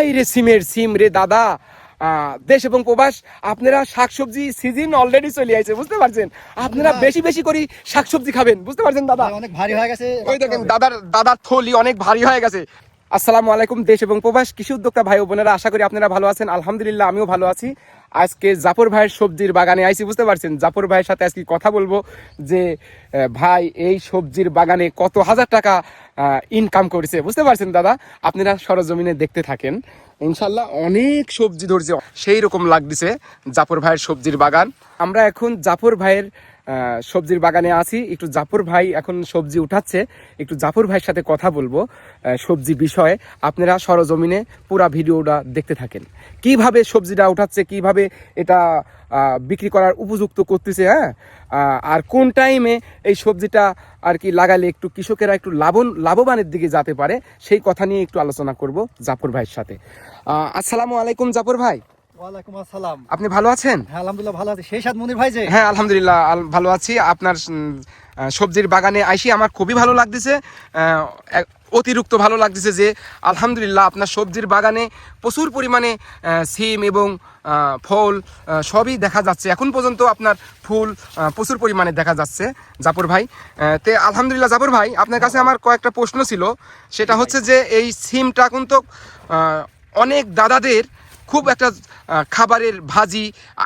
High রে সিমের সিম রে দাদা? আহ, দেশ এবং প্রবাস আপনারা শাকসবজি সিজন অলরেডি চলে আছে বুঝতে পারছেন? আপনারা বেশি বেশি করে শাকসবজি খাবেন বুঝতে পারছেন দাদা? অনেক ভারী হয়ে গেছে। ওই দেখেন দাদার দাদার থলি অনেক ভারী হয়ে গেছে। আসসালামু আলাইকুম, দেশ এবং প্রবাস। কৃষি উদ্যোক্তা ভাই বোনেরা, আশা করি আপনারা ভালো আছেন। আলহামদুলিল্লাহ, আমিও ভালো আছি। আজকে জাফর ভাইয়ের সবজির বাগানে আইছি, বুঝতে পারছেন? জাফর ভাইয়ের সাথে আজকে কথা বলব যে ভাই, এই সবজির বাগানে কত হাজার টাকা ইনকাম করেছে, বুঝতে পারছেন দাদা? আপনারা সরজমিনে দেখতে থাকেন। ইনশাল্লাহ অনেক সবজি ধরছে। সেই রকম লাগতেছে জাফর ভাইয়ের সবজির বাগান। আমরা এখন জাফর ভাইয়ের সবজির বাগানে আছি। একটু জাফর ভাই এখন সবজি উঠাচ্ছে। একটু জাফর ভাইয়ের সাথে কথা বলব সবজি বিষয়ে। আপনারা সরজমিনে পুরা ভিডিওটা দেখতে থাকেন। কীভাবে সবজিটা উঠাচ্ছে, কীভাবে এটা বিক্রি করার উপযুক্ত করতেছে হ্যাঁ? আর কোন টাইমে এই সবজিটা আর কি লাগালে একটু কৃষকেরা একটু লাভন, লাভবানের দিকে যেতে পারে, সেই কথা নিয়ে একটু আলোচনা করব জাফর ভাইয়ের সাথে। আসসালামু আলাইকুম জাফর ভাই। ওয়ালাইকুম আসসালাম। আপনি ভালো আছেন? হ্যাঁ আলহামদুলিল্লাহ ভালো আছি। সেই মনির ভাই যে? হ্যাঁ আলহামদুলিল্লাহ ভালো আছি। আপনার সবজির বাগানে আইসি আমার খুবই ভালো লাগতেছে। অতিরিক্ত ভালো লাগতেছে যে আলহামদুলিল্লাহ আপনার সবজির বাগানে প্রচুর পরিমাণে সিম এবং ফল সবই দেখা যাচ্ছে। এখন পর্যন্ত আপনার ফুল প্রচুর পরিমাণে দেখা যাচ্ছে। জাফর ভাই তে আলহামদুলিল্লাহ জাফর ভাই আপনার কাছে আমার কয়েকটা প্রশ্ন ছিল। সেটা হচ্ছে যে এই সিমটা কিন্তু আহ, অনেক দাদাদের খুব একটা খাবারের ভাজি,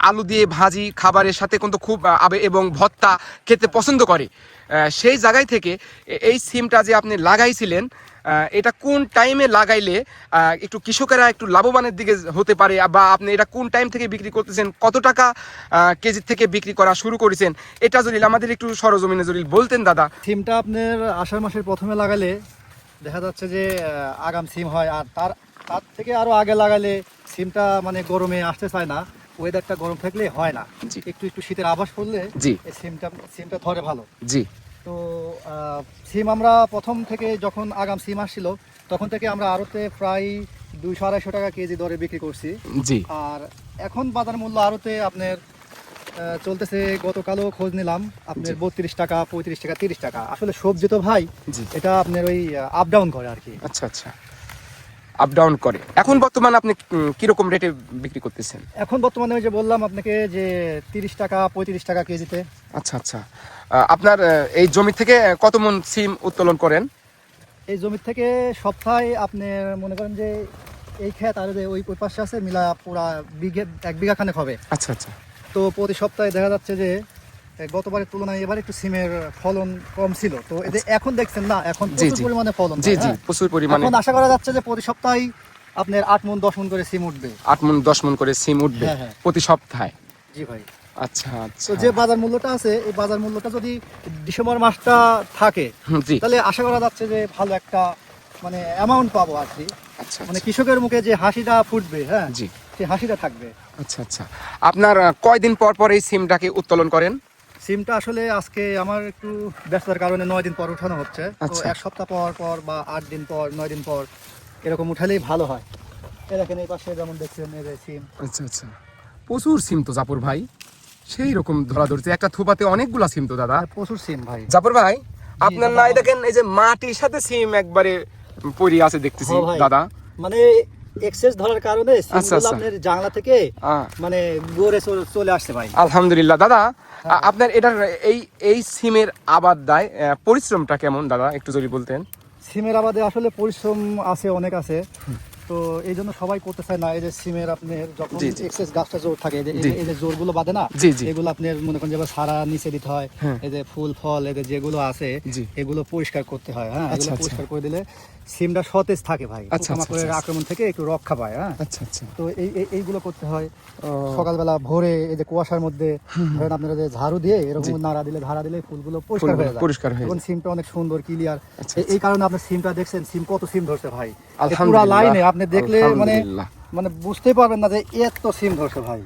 আলু দিয়ে ভাজি, খাবারের সাথে কিন্তু খুব আবে, এবং ভত্তা খেতে পছন্দ করে। সেই জায়গায় থেকে এই সিমটা যে আপনি লাগাইছিলেন এটা কোন টাইমে লাগাইলে একটু কৃষকেরা একটু লাভবানের দিকে হতে পারে, বা আপনি এটা কোন টাইম থেকে বিক্রি করতেছেন, কত টাকা কেজি থেকে বিক্রি করা শুরু করেছেন, এটা যদি আমাদের একটু সরজমিনে যদি বলতেন দাদা। সিমটা আপনার আষাঢ় মাসের প্রথমে লাগালে দেখা যাচ্ছে যে আগাম সিম হয়, আর তার তার থেকে আরও আগে লাগালে সিমটা মানে গরমে আসতে চায় না ওয়েদারটা গরম থাকলে হয় না। একটু একটু শীতের আভাস পড়লে এই সিমটা সিমটা ধরে ভালো। জি। তো সিম আমরা প্রথম থেকে যখন আগাম সিম আসছিল তখন থেকে আমরা আড়তে প্রায় দুইশো আড়াইশো টাকা কেজি দরে বিক্রি করছি। জি। আর এখন বাজার মূল্য আড়তে আপনার চলতেছে গতকালও খোঁজ নিলাম আপনার বত্রিশ টাকা পঁয়ত্রিশ টাকা তিরিশ টাকা। আসলে সবজি তো ভাই এটা আপনার ওই আপ ডাউন করে আর কি। আচ্ছা আচ্ছা। আপ ডাউন করে। এখন বর্তমানে আপনি কীরকম রেটে বিক্রি করতেছেন? এখন বর্তমানে ওই যে বললাম আপনাকে যে তিরিশ টাকা পঁয়ত্রিশ টাকা কেজিতে। আচ্ছা আচ্ছা। আপনার এই জমি থেকে কত মন সিম উত্তোলন করেন? এই জমি থেকে সপ্তাহে আপনি মনে করেন যে এই ক্ষেত আর ওই ওই পাশে আছে মিলা পুরা বিঘে এক বিঘা খানেক হবে। আচ্ছা আচ্ছা। তো প্রতি সপ্তাহে দেখা যাচ্ছে যে গতবারের তুলনায় এবার একটু সিমের ফলন কম ছিল। তো এদের এখন দেখছেন না এখন প্রচুর পরিমাণে ফলন জি জি হ্যাঁ? প্রচুর পরিমাণে। এখন আশা করা যাচ্ছে যে প্রতি সপ্তাহে আপনার আট মন দশ মন করে সিম উঠবে। আট মন দশ মন করে সিম উঠবে হ্যাঁ, হ্যাঁ। প্রতি সপ্তাহে? জি ভাই। আচ্ছা আচ্ছা। তো যে বাজার মূল্যটা আছে এই বাজার মূল্যটা যদি ডিসেম্বর মাসটা থাকে জি। তাহলে আশা করা যাচ্ছে যে ভালো একটা মানে অ্যামাউন্ট পাবো আর কি। আচ্ছা মানে কৃষকের মুখে যে হাসিটা ফুটবে হ্যাঁ জি। সেই হাসিটা থাকবে। আচ্ছা আচ্ছা। আপনার কয়দিন পর পর এই সিমটাকে উত্তোলন করেন? সিমটা আসলে আজকে আমার একটু ব্যস্ততার কারণে নয় দিন পর উঠানো হচ্ছে। তো আচ্ছা। এক সপ্তাহ পর পর বা আট দিন পর নয় দিন পর এরকম উঠালেই ভালো হয়। এই দেখেন এই পাশে যেমন দেখছেন এই যে সিম। আচ্ছা আচ্ছা। প্রচুর সিম তো জাপুর ভাই। সেই রকম ধরা ধরছে। একটা থোপাতে অনেকগুলা সিম তো দাদা। প্রচুর সিম ভাই। জাপুর ভাই আপনার। নাই দেখেন এই যে মাটির সাথে সিম একবারে পড়ে আছে দেখতেছি হ্যাঁ দাদা। মানে এক্সেস ধরার কারণে আচ্ছা, সিমগুলো আচ্ছা। আপনার জাংলা থেকে মানে গড়ে চলে- আসছে ভাই আলহামদুলিল্লাহ দাদা হ্যাঁ। আপনার এটার এই এই সিমের আবাদ দায় পরিশ্রমটা কেমন দাদা একটু যদি বলতেন সিমের আবাদে আসলে পরিশ্রম আছে অনেক আছে তো এই জন্য সবাই করতে চায় না এই যে সিমের আপনার যখন। এক্সেস গাছটা জোর থাকে এই যে- জি। এই যে বাঁধে না। এগুলো আপনার মনে করেন যেভাবে সারা নিচে দিতে হয় হ্যাঁ। এই যে ফুল ফল এদের যেগুলো আছে এগুলো পরিষ্কার করতে হয় হ্যাঁ আচ্ছা, এগুলো আচ্ছা। পরিষ্কার করে দিলে সিমটা সতেজ থাকে ভাই আচ্ছা, আচ্ছা, পোকামাকড়ের আচ্ছা। আক্রমণ থেকে একটু রক্ষা পায় হ্যাঁ? আচ্ছা আচ্ছা। তো এই এই- এইগুলো করতে হয় সকালবেলা ভোরে এই যে কুয়াশার মধ্যে ধরেন আপনারা যে ঝাড়ু দিয়ে এরকম নাড়া দিলে ধারা দিলে ফুলগুলো পরিষ্কার হয়ে যায়। পরিষ্কার হয়ে যায়। সিমটা অনেক সুন্দর ক্লিয়ার। এই কারণে আপনার সিমটা দেখছেন সিম কত সিম ধরছে ভাই। পুরা লাইনে আপনি দেখলে মানে। মানে বুঝতে পারবেন না যে এত সিম ধরছে ভাই।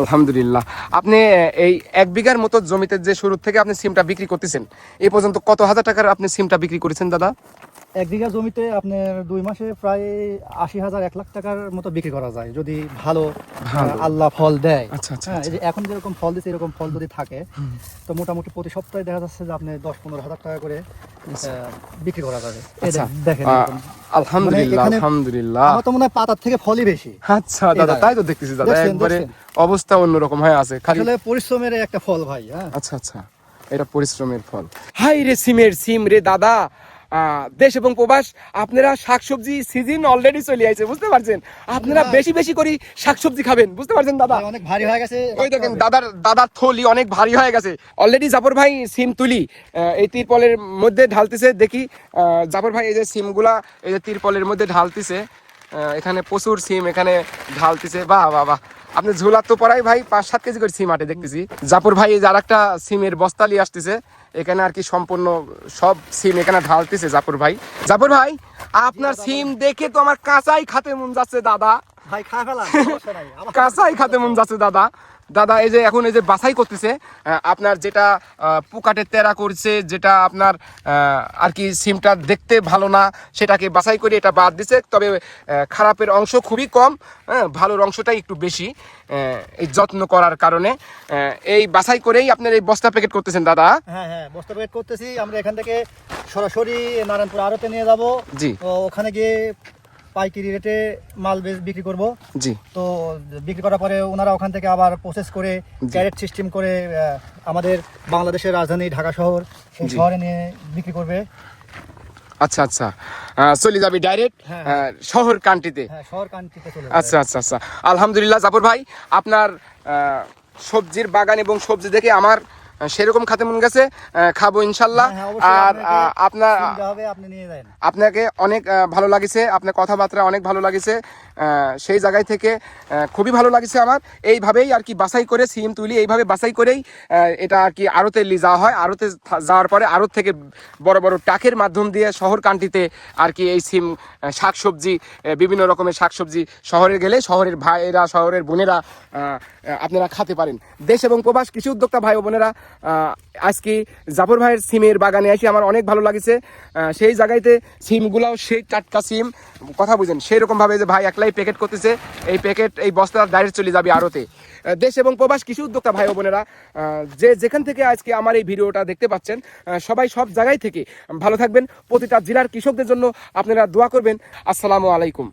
আলহামদুলিল্লাহ। আপনি এই এক বিঘার মতো জমিতে যে শুরু থেকে আপনি সিমটা বিক্রি করতেছেন এই পর্যন্ত কত হাজার টাকার আপনি সিমটা বিক্রি করেছেন দাদা? এক বিঘা জমিতে আপনার দুই মাসে প্রায় আশি হাজার এক লাখ টাকার মতো বিক্রি করা যায় যদি ভালো। আল্লাহ ফল দেয়। আচ্ছা, আচ্ছা, হ্যাঁ এখন যেরকম ফল দিচ্ছে এরকম ফল যদি থাকে তো মোটামুটি প্রতি সপ্তাহে দেখা যাচ্ছে যে আপনি দশ পনেরো হাজার টাকা করে বিক্রি করা যাবে। আচ্ছা। দেখেন। আলহামদুলিল্লাহ মানে আলহামদুলিল্লাহ। আমার তো মনে হয় পাতার থেকে ফলই বেশি। আচ্ছা দাদা তাই তো দেখতেছি দাদা একবারে। অবস্থা অন্যরকম হয়ে আছে খালি আসলে পরিশ্রমের একটা ফল ভাই হ্যাঁ। আচ্ছা আচ্ছা এটা পরিশ্রমের ফল। হাই রে সিমের সিম রে দাদা দেশ এবং প্রবাস আপনারা শাকসবজি সিজন অলরেডি চলে আইছে বুঝতে পারছেন? আপনারা। বেশি বেশি করে শাকসবজি খাবেন বুঝতে পারছেন দাদা? অনেক ভারী হয়ে গেছে। ওই দেখেন দাদার দাদার থলি অনেক ভারী হয়ে গেছে। অলরেডি জাফর ভাই সিম তুলি এই তিরপলের মধ্যে ঢালতেছে দেখি আহ, জাফর ভাই এই যে সিমগুলা এই যে তিরপলের মধ্যে ঢালতেছে এখানে প্রচুর সিম এখানে ঢালতেছে বাহ বাহ বাহ। আপনি ঝুলার তো পড়াই ভাই পাঁচ সাত কেজি করে সিম আটে দেখতেছি। জাপুর ভাই এই যে আর একটা সিমের বস্তা নিয়ে আসতেছে এখানে আর কি সম্পূর্ণ সব সিম এখানে ঢালতেছে জাপুর ভাই। জাপুর ভাই আপনার সিম দেখে তো আমার কাঁচাই খাতে মন যাচ্ছে দাদা। কাঁচাই খাতে মন যাচ্ছে দাদা। দাদা এই যে এখন এই যে বাছাই করতেছে আপনার যেটা পোকাটে তেরা করছে যেটা আপনার আর কি সিমটা দেখতে ভালো না সেটাকে বাছাই করে এটা বাদ দিছে। তবে খারাপের অংশ খুবই কম হ্যাঁ ভালোর অংশটাই একটু বেশি এই যত্ন করার কারণে এই বাছাই করেই আপনার এই বস্তা প্যাকেট করতেছেন দাদা? হ্যাঁ হ্যাঁ বস্তা প্যাকেট করতেছি। আমরা এখান থেকে সরাসরি নারায়ণপুর আড়তে নিয়ে যাব। জি। ওখানে গিয়ে পাইকারি রেটে মাল বিক্রি করব। জি। তো বিক্রি করার পরে ওনারা ওখান থেকে আবার প্রসেস করে ক্যারেট সিস্টেম করে আমাদের বাংলাদেশের রাজধানী ঢাকা শহর সেই। শহরে নিয়ে বিক্রি করবে। আচ্ছা আচ্ছা। চলে যাবি ডাইরেক্ট হ্যাঁ। শহর কান্ট্রিতে। হ্যাঁ শহর কান্ট্রিতে চলে আচ্ছা আচ্ছা আচ্ছা। আলহামদুলিল্লাহ জাফর ভাই আপনার সবজির বাগান এবং সবজি দেখে আমার সেরকম খাতে মন গেছে খাব ইনশাল্লাহ। হ্যাঁ, হ্যাঁ, আর আপনার আপনাকে অনেক ভালো লাগিছে আপনার কথাবার্তা অনেক ভালো লাগিছে সেই জায়গায় থেকে খুবই ভালো লাগিছে আমার। এইভাবেই আর কি বাছাই করে সিম তুলি এইভাবে বাছাই করেই এটা আর কি আড়তে যাওয়া হয়। আড়তে যাওয়ার পরে আড়ত থেকে বড় বড় টাকের মাধ্যম দিয়ে শহর কান্টিতে আর কি এই সিম শাকসবজি বিভিন্ন রকমের শাকসবজি শহরে গেলে শহরের ভাইয়েরা শহরের বোনেরা আপনারা খেতে পারেন। দেশ এবং প্রবাস কৃষি উদ্যোক্তা ভাই বোনেরা আজকে জাফর ভাইয়ের সিমের বাগানে আসি আমার অনেক ভালো লাগছে। সেই জায়গাতে সিমগুলাও সেই টাটকা সিম। কথা বুঝেন সেই রকম ভাবে যে ভাই একলাই প্যাকেট করতেছে, এই প্যাকেট এই বস্তা ডাইরেক্ট চলে যাবে আরতে দেশ এবং প্রবাস কৃষি উদ্যোক্তা ভাই বোনেরা যে যেখান থেকে আজকে আমার এই ভিডিওটা দেখতে পাচ্ছেন সবাই সব জায়গায় থেকে ভালো থাকবেন। প্রতিটা জেলার কৃষকদের জন্য আপনারা দোয়া করবেন। আসসালামু আলাইকুম।